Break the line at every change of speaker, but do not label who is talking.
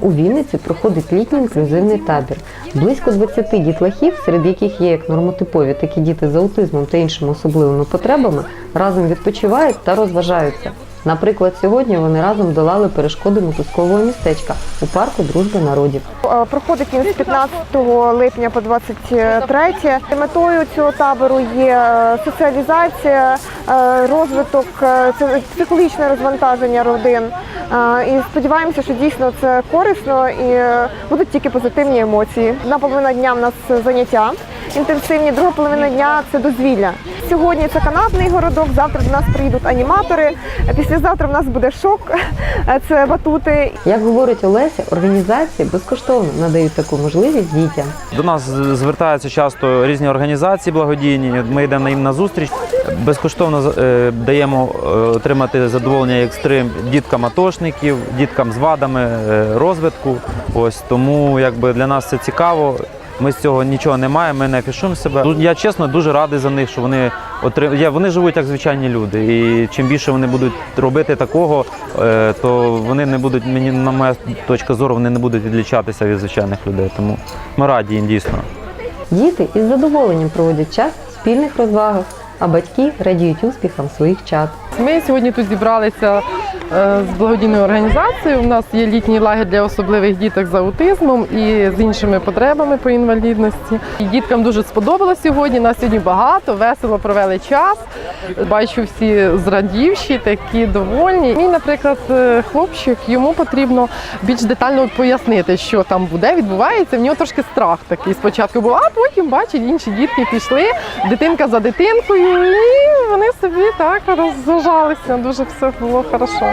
У Вінниці проходить літній інклюзивний табір. Близько 20 дітлахів, серед яких є як нормотипові, так і діти з аутизмом та іншими особливими потребами, разом відпочивають та розважаються. Наприклад, сьогодні вони разом долали перешкоди мотузкового містечка у парку дружби народів.
Е, Проходить він з 15 липня по 23. Метою цього табору є е, соціалізація, е, розвиток, психологічне розвантаження родин. І сподіваємося, що дійсно це корисно і будуть тільки позитивні емоції. Половина дня в нас заняття інтенсивні, друга половина дня це дозвілля. Сьогодні це канатний городок, завтра до нас приїдуть аніматори. Післязавтра в нас буде шок, це батути.
Як говорить Олеся, організації безкоштовно надають таку можливість дітям.
До нас звертаються часто різні організації благодійні. Ми йдемо їм на зустріч. Безкоштовно е, даємо е, отримати задоволення екстрим діткам атошників, діткам з вадами е, розвитку. Ось тому якби для нас це цікаво. Ми з цього нічого не маємо, ми не афішуємо себе. Я чесно дуже радий за них, що вони отрим... вони живуть як звичайні люди. І чим більше вони будуть робити такого, е, то вони не будуть, мені на моя точка зору, вони не будуть відлічатися від звичайних людей. Тому ми раді їм дійсно.
Діти із задоволенням проводять час в спільних розвагах, а батьки радіють успіхам своїх чад.
Ми сьогодні тут зібралися з благодійною організацією. У нас є літній лагерь для особливих діток з аутизмом і з іншими потребами по інвалідності. Діткам дуже сподобалось сьогодні. Нас сьогодні багато, весело провели час. Бачу всі зрадівші, такі довольні. Мій, наприклад, е, хлопчик, йому потрібно більш детально пояснити, що там буде, відбувається. В нього трошки страх такий спочатку був, а потім бачить, інші дітки пішли, дитинка за дитинкою, і вони собі так розважалися. Дуже все було хорошо.